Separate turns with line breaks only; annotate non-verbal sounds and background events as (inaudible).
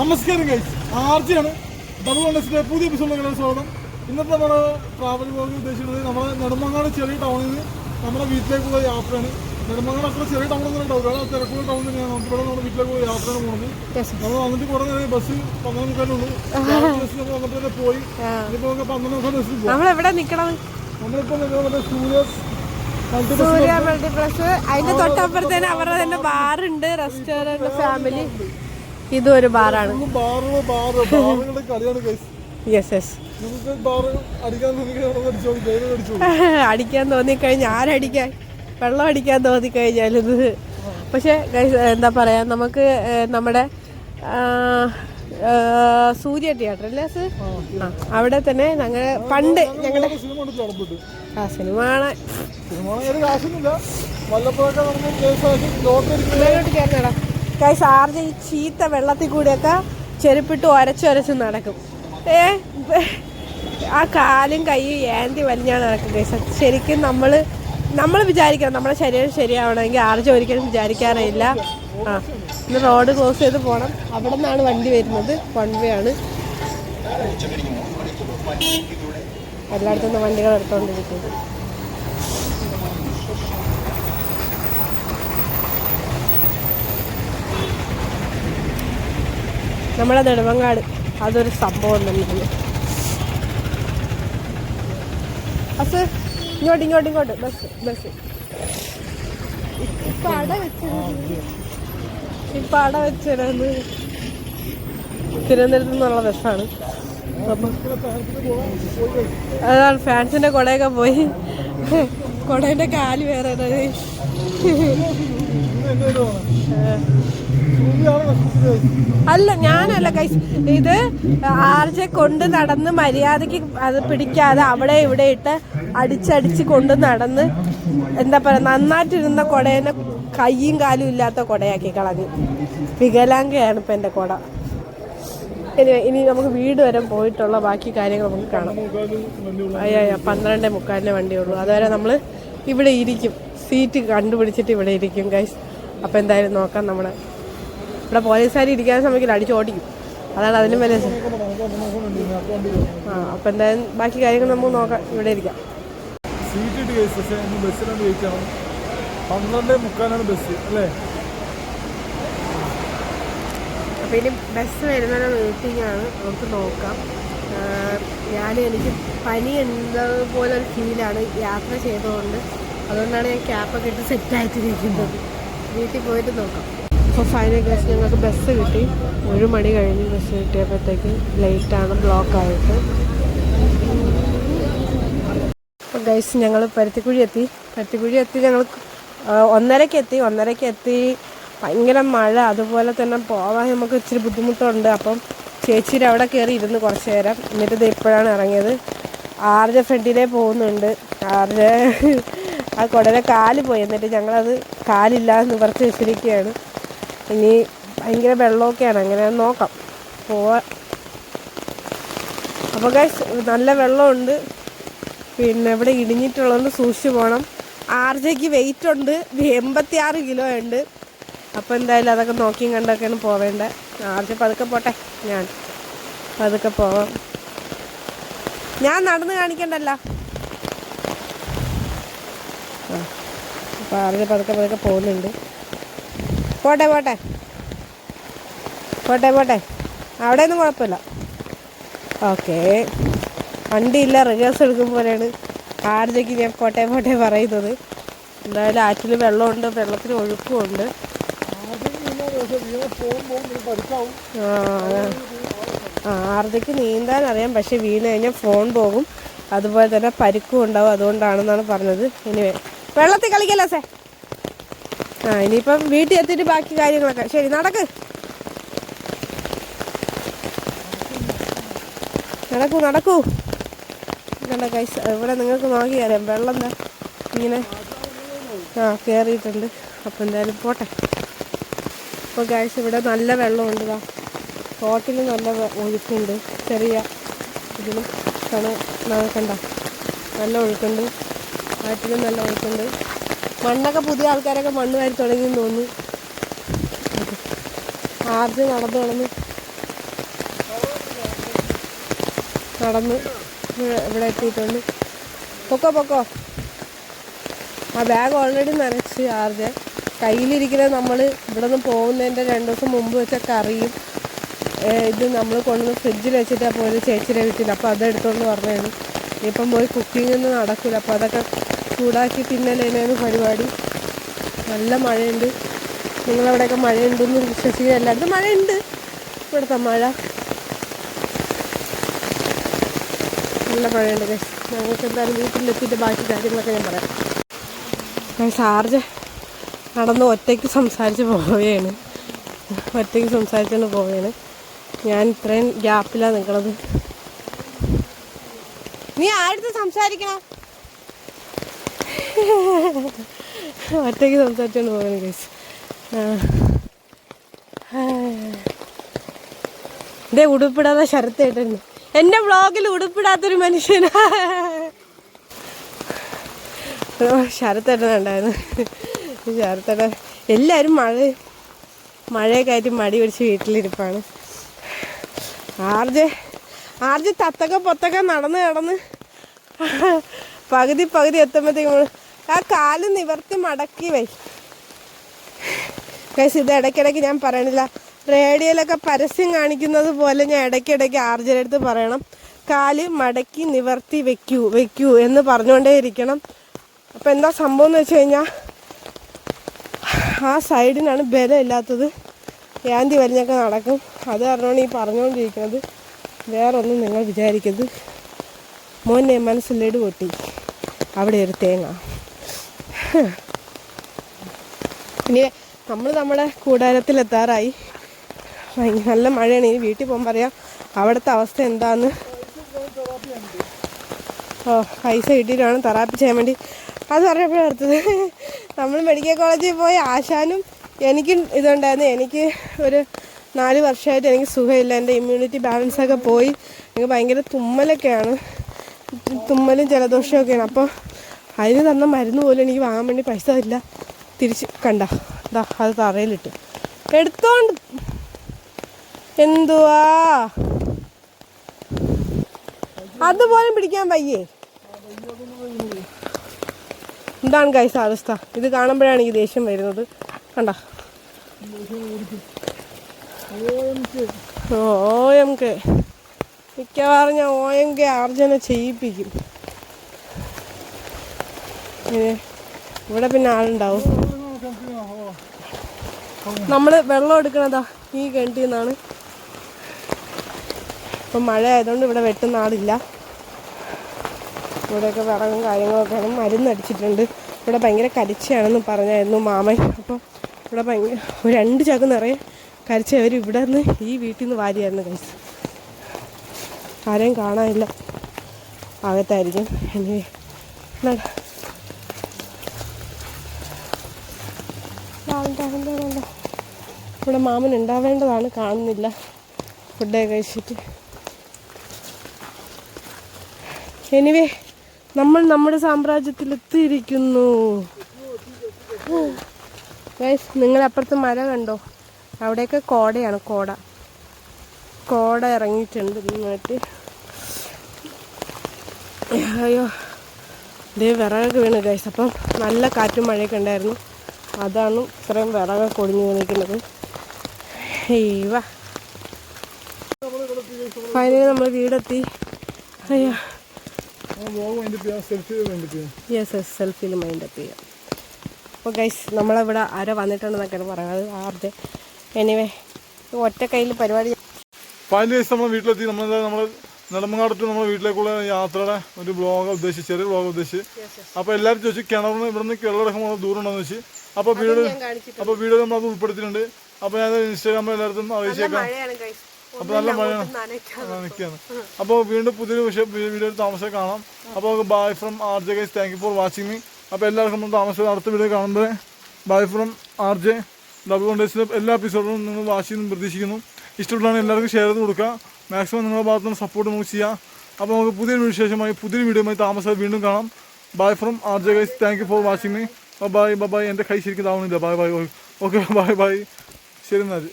നമസ്കാരം guys ആർജിയാണ്. Double വണ്ടേഴ്സിന്റെ പുതിയ എപ്പിസോഡിലേക്ക് സ്വാഗതം. ഇന്നത്തെ നമ്മുടെ ട്രാവൽ പോകാൻ ഉദ്ദേശിക്കുന്നത് നമ്മുടെ നെടുമങ്ങാട് ചെറിയ ടൗണിൽ നിന്ന് നമ്മുടെ വീട്ടിലേക്കുള്ള യാത്രയാണ്. നെടുമങ്ങാട് അത്ര ചെറിയ ടൗൺ ഒന്നും ഉണ്ടാവും വേറെ തിരക്കുള്ള ടൗൺ തന്നെയാണ്. നമുക്ക് ഇവിടെ നമ്മുടെ വീട്ടിലേക്കുള്ള യാത്രയാണ് പോകുന്നത് നമ്മൾ വന്നിട്ട് കുറേ നേരം ബസ് പന്ത്രണ്ട് മുക്കാലുള്ളൂ ബസ് നമ്മൾ വന്നിട്ട് തന്നെ പോയി. ഇപ്പോൾ നമുക്ക് പന്ത്രണ്ട് മുക്കാൽ ബസ്സിൽ പോകാം
നമ്മളെവിടെ നിക്കണം?
നമ്മളിപ്പോൾ നിൽക്കുന്നത് സൂര്യസ്
സൂര്യ മൾട്ടിപ്ലക്സ് അതിന്റെ തൊട്ടപ്പുറത്തേന് അവരുടെ തന്നെ ബാറുണ്ട് റെസ്റ്റോറന്റ് ഫാമിലി ഇതും ഒരു ബാറാണ് യെസ് യെസ്
അടിക്കാൻ നമുക്ക്
കഴിഞ്ഞാൽ (laughs) തോന്നിക്കഴിഞ്ഞാൽ ആരടിക്കാൻ? വെള്ളം അടിക്കാൻ തോന്നിക്കഴിഞ്ഞാൽ ഇത്. പക്ഷെ എന്താ പറയാ നമുക്ക് നമ്മുടെ സൂര്യ തിയേറ്റർ അല്ലേ സർ ആ അവിടെ തന്നെ ഞങ്ങൾ പണ്ട് ഞങ്ങളുടെ ആ സിനിമ കാണാൻ
സിനിമ കൈസ്
ആർജ ഈ ചീത്ത വെള്ളത്തിൽ കൂടിയൊക്കെ ചെരുപ്പിട്ട് ഒരച്ചൊരച്ച് നടക്കും. ഏ? ആ കാലും കൈയും ഏന്തി വലിഞ്ഞാണ് നടക്കും കൈസ് ശരിക്കും നമ്മൾ നമ്മൾ വിചാരിക്കണം നമ്മുടെ ശരീരം ശരിയാവണമെങ്കിൽ ആർജ ഒരിക്കലും വിചാരിക്കാറില്ല ആ ഇന്ന് റോഡ് ക്ലോസ് ചെയ്ത് പോകണം അവിടെ നിന്നാണ് വണ്ടി വരുന്നത്. വൺ വേ ആണ്. എല്ലായിടത്തുനിന്ന് വണ്ടികൾ എടുത്തുകൊണ്ടിരിക്കുന്നത് നമ്മുടെ നെടുമങ്ങാട്. അതൊരു സംഭവം തന്നെയാണ്. ബസ് ഇങ്ങോട്ട് ഇങ്ങോട്ട് ഇങ്ങോട്ട്. Bus bus. ഇപ്പൊ അട വെച്ചിരുന്നു തിരുവനന്തപുരത്ത് നിന്നുള്ള ബസ്സാണ്. അതാണ് ഫാൻസിന്റെ കൊടയൊക്കെ പോയി. കൊടേന്റെ കാൽ വേറെ അല്ല ഞാനല്ല കൈസ് ഇത് ആർജെ കൊണ്ട് നടന്ന് മര്യാദയ്ക്ക് അത് പിടിക്കാതെ അവിടെ ഇവിടെ ഇട്ട് അടിച്ചടിച്ച് കൊണ്ട് നടന്ന് എന്താ പറയുക നന്നായിട്ടിരുന്ന കുടേനെ കയ്യും കാലും ഇല്ലാത്ത കുടയാക്കി കളഞ്ഞു. വികലാംഗയാണ് ഇപ്പം എന്റെ കൊട. ഇനി ഇനി നമുക്ക് വീട് വരെ പോയിട്ടുള്ള ബാക്കി കാര്യങ്ങൾ നമുക്ക് കാണാം. അയ്യ പന്ത്രണ്ടേ മുക്കാലിനെ വണ്ടിയുള്ളൂ അതുവരെ നമ്മൾ ഇവിടെ ഇരിക്കും. സീറ്റ് കണ്ടുപിടിച്ചിട്ട് ഇവിടെ ഇരിക്കും ഗൈസ് അപ്പോൾ എന്തായാലും നോക്കാം നമ്മുടെ ഇവിടെ പോലീസുകാർ ഇരിക്കാൻ സമയത്ത് അടിച്ച് ഓടിക്കും. അതാണ് അതിലും വലിയ ആ അപ്പോൾ എന്തായാലും ബാക്കി കാര്യങ്ങൾ നമുക്ക് നോക്കാം. ഇവിടെ ഇരിക്കാം.
സീറ്റ് ഇട്ട് കേസ് ബസ്സിലാണ് പന്ത്രണ്ട് മുക്കാലാണ് ബസ് അല്ലേ?
അപ്പോൾ ഇനി ബസ് വരുന്നതിന് വെയിറ്റിംഗ് ആണ്. നമുക്ക് നോക്കാം. ഞാൻ എനിക്ക് പനി എന്നതുപോലെ ഒരു ഫീലാണ് യാത്ര ചെയ്തതുകൊണ്ട്. അതുകൊണ്ടാണ് ഞാൻ ക്യാപ്പൊക്കെ ഇട്ട് സെറ്റായിട്ടിരിക്കുന്നത് വീട്ടിൽ പോയിട്ട് നോക്കാം. അപ്പോൾ ഫൈനൽ ക്ലാസ് ഞങ്ങൾക്ക് ബസ് കിട്ടി. ഒരു മണി കഴിഞ്ഞ് ബസ് കിട്ടിയപ്പോഴത്തേക്ക് ലേറ്റാണ് ബ്ലോക്കായിട്ട് അപ്പോൾ ഗൈസ് ഞങ്ങൾ പരുത്തിക്കുഴി എത്തി. പരുത്തിക്കുഴി എത്തി ഞങ്ങൾ ഒന്നരയ്ക്ക് എത്തി. ഒന്നരയ്ക്ക് എത്തി. ഭയങ്കര മഴ അതുപോലെ തന്നെ പോവാൻ നമുക്ക് ഇച്ചിരി ബുദ്ധിമുട്ടുണ്ട്. അപ്പം ചേച്ചിയുടെ അവിടെ കയറി ഇരുന്ന് കുറച്ച് നേരം. എന്നിട്ട് ഇത് ഇപ്പോഴാണ് ഇറങ്ങിയത്. ആർജെ ഫ്രണ്ടിലേ പോകുന്നുണ്ട്. ആറിന്റെ ആ കുടലെ കാൽ പോയി. എന്നിട്ട് ഞങ്ങളത് കാലില്ലാതെ നിവർത്തി വെച്ചിരിക്കുകയാണ്. ഇനി ഭയങ്കര വെള്ളമൊക്കെയാണ്. അങ്ങനെ നോക്കാം. പോവാ. അപ്പോൾ ഗൈസ് നല്ല വെള്ളമുണ്ട്. പിന്നെ ഇവിടെ ഇടിഞ്ഞിട്ടുള്ളതുകൊണ്ട് സൂക്ഷിച്ചു പോകണം ആർ ജെക്ക് വെയിറ്റ് ഉണ്ട്. എൺപത്തി ആറ് കിലോ ഉണ്ട്. അപ്പോൾ എന്തായാലും അതൊക്കെ നോക്കിയും കണ്ടൊക്കെയാണ് പോവേണ്ടത് ആർ ജെ പതുക്കെ പോട്ടെ. ഞാൻ പതുക്കെ പോവാം. ഞാൻ നടന്ന് കാണിക്കണ്ടല്ലോ ആ അപ്പോൾ ജെ പതുക്കെ പതുക്കെ പോകുന്നുണ്ട്. പോട്ടെ പോട്ടെ. പോട്ടെ പോട്ടെ. അവിടെയൊന്നും കുഴപ്പമില്ല. ഓക്കെ. വണ്ടിയില്ല റിവേഴ്സ് പോലെയാണ്. ആർജയ്ക്ക് ഞാൻ പോട്ടെ പോട്ടെ പറയുന്നത്. എന്തായാലും ആറ്റിൽ വെള്ളമുണ്ട് വെള്ളത്തിന് ഒഴുക്കുമുണ്ട്. ആ ആർജയ്ക്ക് നീന്താൻ അറിയാം പക്ഷെ വീണ് കഴിഞ്ഞാൽ ഫോൺ പോകും. അതുപോലെ തന്നെ പരിക്കും ഉണ്ടാവും അതുകൊണ്ടാണെന്നാണ് പറഞ്ഞത്. ഇനി വെള്ളത്തിൽ കളിക്കല്ലോ സേ ആ ഇനിയിപ്പം വീട്ടിൽ എത്തിയിട്ട് ബാക്കി കാര്യങ്ങളൊക്കെ. ശരി നടക്ക്. നടക്കൂ നടക്കൂ. കണ്ട കൈസ് ഇവിടെ നിങ്ങൾക്ക് നോക്കി അറിയാം വെള്ളം ഇങ്ങനെ ആ കയറിയിട്ടുണ്ട് അപ്പം എന്തായാലും പോട്ടെ. അപ്പോൾ ഗൈസ് ഇവിടെ നല്ല വെള്ളമുണ്ട് ഇതാ തോട്ടിൽ നല്ല വെ- ഒഴുക്കുണ്ട്. ചെറിയ ഇതിലും കണ കണ്ട? നല്ല ഒഴുക്കുണ്ട്. ആറ്റിലും നല്ല ഒഴുക്കുണ്ട് മണ്ണൊക്കെ പുതിയ ആൾക്കാരൊക്കെ മണ്ണ് വാരി തുടങ്ങിയെന്ന് തോന്നുന്നു. ആർജ് നടന്നു നടന്ന്. നടന്ന് ഇവിടെ എത്തിയിട്ടുണ്ട്. പൊക്കോ പൊക്കോ. ആ ബാഗ് ഓൾറെഡി നനച്ച് ആർജ്. കയ്യിലിരിക്കുന്നത് നമ്മൾ ഇവിടെ നിന്ന് പോകുന്നതിന്റെ രണ്ട് ദിവസം മുമ്പ് വെച്ച കറിയും ഇത് നമ്മൾ കൊണ്ടുവന്ന് ഫ്രിഡ്ജിൽ വെച്ചിട്ടാണ് പോലും ചേച്ചിയുടെ വീട്ടിൽ. അപ്പോൾ അത് എടുത്തോണ്ട് പറഞ്ഞു ഇപ്പം പോയി കുക്കിംഗ് ഒന്നും നടക്കില്ല. അപ്പോൾ അതൊക്കെ ചൂടാക്കി തിന്നലേനാണ് പരിപാടി. നല്ല മഴയുണ്ട്. നിങ്ങളവിടെയൊക്കെ മഴയുണ്ടെന്ന് വിശ്വസിക്കുക. എല്ലായിടത്തും മഴയുണ്ട്. ഇവിടുത്തെ മഴ. നല്ല മഴയുണ്ട്. ഞങ്ങൾക്ക് എന്തായാലും വീട്ടിലെത്തിയിട്ട് ബാക്കി കാര്യങ്ങളൊക്കെ ഞാൻ പറയാം. ഞാൻ ചാർജ് നടന്ന് ഒറ്റയ്ക്ക് സംസാരിച്ച് പോവുകയാണ്. ഒറ്റയ്ക്ക് സംസാരിച്ചുകൊണ്ട് പോവുകയാണ്. ഞാൻ ഇത്രയും ഗ്യാപ്പിലാണ് നിൽക്കുന്നത് നീ ആരുടെ സംസാരിക്കണം? ഒറ്റയ്ക്ക് സംസാരിച്ചോണ്ട് പോകണം കേസ് ഇതേ ഉടുപ്പിടാതെ ശരത്തേട്ടുണ്ട് എന്റെ വ്ളോഗിൽ ഉടുപ്പിടാത്തൊരു മനുഷ്യനാ. ശരത്തേട്ടനുണ്ടായിരുന്നു ശരത്തേട്ടൻ എല്ലാവരും മഴ മഴയൊക്കെ ആയിട്ട് മടി പിടിച്ച് വീട്ടിലിരിപ്പാണ്. ആർജെ ആർജെ തത്തക്ക പൊത്തൊക്കെ നടന്ന് കിടന്ന് പകുതി പകുതി എത്തുമ്പോഴത്തേക്കും ആ കാൽ നിവർത്തി മടക്കി വൈ. ഗൈസ് ഇത് ഇടയ്ക്കിടയ്ക്ക് ഞാൻ പറയണില്ല. റേഡിയോയിലൊക്കെ പരസ്യം കാണിക്കുന്നത് പോലെ ഞാൻ ഇടയ്ക്കിടയ്ക്ക് ആർജയുടെ അടുത്ത് പറയണം. കാൽ മടക്കി നിവർത്തി വെക്കൂ വെക്കൂ എന്ന് പറഞ്ഞുകൊണ്ടേ ഇരിക്കണം. അപ്പം എന്താ സംഭവം എന്ന് വെച്ച് കഴിഞ്ഞാൽ ആ സൈഡിനാണ് ബലം ഇല്ലാത്തത് യാന്തി വലിഞ്ഞൊക്കെ നടക്കും. അത് കാരണമാണ് ഈ പറഞ്ഞുകൊണ്ടിരിക്കുന്നത്. വേറൊന്നും നിങ്ങൾ വിചാരിക്കരുത്. മോനെ മനസ്സിലേട് പൊട്ടി. അവിടെ ഒരു തേങ്ങ. ഇനി നമ്മൾ നമ്മുടെ കൂടാരത്തിലെത്താറായി നല്ല മഴയാണ്. ഇനി വീട്ടിൽ പോകുമ്പോൾ പറയാം. അവിടുത്തെ അവസ്ഥ എന്താന്ന്? ഓ പൈസ കിട്ടിയിട്ടാണ് തെറാപ്പി ചെയ്യാൻ വേണ്ടി. അത് പറഞ്ഞപ്പോഴാണ് അടുത്തത്. നമ്മൾ മെഡിക്കൽ കോളേജിൽ പോയി ആശാനും എനിക്കും ഇതുണ്ടായിരുന്നു. എനിക്ക് ഒരു നാല് വർഷമായിട്ട് എനിക്ക് സുഖമില്ല. എന്റെ ഇമ്മ്യൂണിറ്റി ബാലൻസ് ഒക്കെ പോയി. എനിക്ക് ഭയങ്കര തുമ്മലൊക്കെയാണ്. തുമ്മലും ജലദോഷമൊക്കെയാണ് അപ്പോൾ അതിന് തന്ന മരുന്ന് പോലും എനിക്ക് വാങ്ങാൻ വേണ്ടി പൈസ ഇല്ല. തിരിച്ച് കണ്ട. ദാ അത് തറയിലിട്ടു. എടുത്തോണ്ട്. എന്തുവാ? അതുപോലും പിടിക്കാൻ വയ്യേ. എന്താണ് കൈസ അവസ്ഥ. ഇത് കാണുമ്പോഴാണ് എനിക്ക് ദേഷ്യം വരുന്നത്. കണ്ട. ഓ എം കെ. മിക്കവാറും ഞാൻ ഓ എം കെ ആർജന ചെയ്യിപ്പിക്കും. ഇവിടെ പിന്നെ ആളുണ്ടാവും. നമ്മൾ വെള്ളം എടുക്കണതാ ഈ കിണറ്റിൽ നിന്നാണ് ഇപ്പം മഴ ആയതുകൊണ്ട് ഇവിടെ വെട്ടുന്ന ആളില്ല. ഇവിടെയൊക്കെ വിറകും കാര്യങ്ങളൊക്കെയാണ്. മരുന്ന് അടിച്ചിട്ടുണ്ട്. ഇവിടെ ഭയങ്കര കരിച്ചയാണെന്ന് പറഞ്ഞായിരുന്നു മാമൻ. അപ്പോൾ ഇവിടെ ഭയങ്കര രണ്ട് ചാക്ക് നിറയെ കരിച്ച അവർ ഇവിടെ നിന്ന് ഈ വീട്ടിൽ നിന്ന് വാരിയായിരുന്നു കഴിച്ച് ആരെയും കാണാനില്ല. അകത്തായിരിക്കും. വേണ്ട. ഇവിടെ മാമൻ ഉണ്ടാവേണ്ടതാണ് കാണുന്നില്ല. ഫുഡൊക്കെ കഴിച്ചിട്ട്. എനിവേ നമ്മൾ നമ്മുടെ സാമ്രാജ്യത്തിൽ എത്തിയിരിക്കുന്നു. ഗൈസ് നിങ്ങളപ്പുറത്ത് മര കണ്ടോ? അവിടെയൊക്കെ കോടയാണ് കോട. കോട ഇറങ്ങിയിട്ടുണ്ട് നന്നായിട്ട് അയ്യോ ഇതേ വിറകൊക്കെ വീണ് ഗൈസ് അപ്പം നല്ല കാറ്റും മഴയൊക്കെ ഉണ്ടായിരുന്നു. അതാണ് ഇത്രയും വിറകൊക്കെ ഒടിഞ്ഞു വീണിരിക്കുന്നത്. വാ ഫൈനലി നമ്മൾ വീടെത്തി. അയ്യോ. യെസ് യെസ് സെൽഫിയിൽ മൈൻഡപ്പ് ചെയ്യാം അപ്പോൾ ഗൈസ് നമ്മളിവിടെ ആരോ വന്നിട്ടുണ്ടെന്നൊക്കെയാണ് പറയുന്നത്. ആരുടെ? എനിവേ ഒറ്റ കയ്യിൽ പരിപാടി
ഫൈനൽ ദിവസം നമ്മൾ വീട്ടിലെത്തി. നമ്മൾ നമ്മൾ നെടുമങ്ങാട് ടു നമ്മുടെ വീട്ടിലേക്കുള്ള യാത്രയുടെ ഒരു ബ്ലോഗ് ഉദ്ദേശിച്ച് ചെറിയ ബ്ലോഗ് ഉദ്ദേശിച്ച്. അപ്പോൾ എല്ലാവരും ചോദിച്ചു കിണറിന് ഇവിടുന്ന് കിണറടക്കം ദൂരം ഉണ്ടോന്ന് വെച്ച് അപ്പോൾ വീട്
അപ്പൊ വീട്
അപ്പോൾ വീഡിയോ നമ്മൾ അത് ഉൾപ്പെടുത്തിയിട്ടുണ്ട്. അപ്പോൾ ഞാൻ ഇൻസ്റ്റാഗ്രാമിൽ എല്ലായിടത്തും അറിയിച്ചേക്കാം. അപ്പോൾ നല്ല മഴയാണ്. നിൽക്കുകയാണ് അപ്പോൾ വീണ്ടും പുതിയൊരു വിഷയം വീഡിയോ താമസം കാണാം. അപ്പോൾ bye from R J guys thank you for watching me അപ്പോൾ എല്ലാവർക്കും നമ്മൾ താമസം അടുത്ത വീഡിയോ കാണുമ്പോൾ bye from R J double കോണ്ടേഴ്സിലെ എല്ലാ എപ്പിസോഡും നിങ്ങൾ വാച്ച് ചെയ്യുന്നു പ്രതീക്ഷിക്കുന്നു. ഇഷ്ടപ്പെട്ടാണ് എല്ലാവർക്കും ഷെയർ ചെയ്ത് കൊടുക്കുക. മാക്സിമം നിങ്ങളുടെ ഭാഗത്തു നിന്ന് സപ്പോർട്ട് നമുക്ക് ചെയ്യാം. അപ്പോൾ നമുക്ക് പുതിയൊരു വിശേഷമായി പുതിയൊരു വീഡിയോയുമായി താമസം വീണ്ടും കാണാം. Bye from R J guys thank you for watching me bye bye എന്റെ കൈ ശരിക്കും താവണില്ല. Bye bye okay bye bye ശരി എന്നാൽ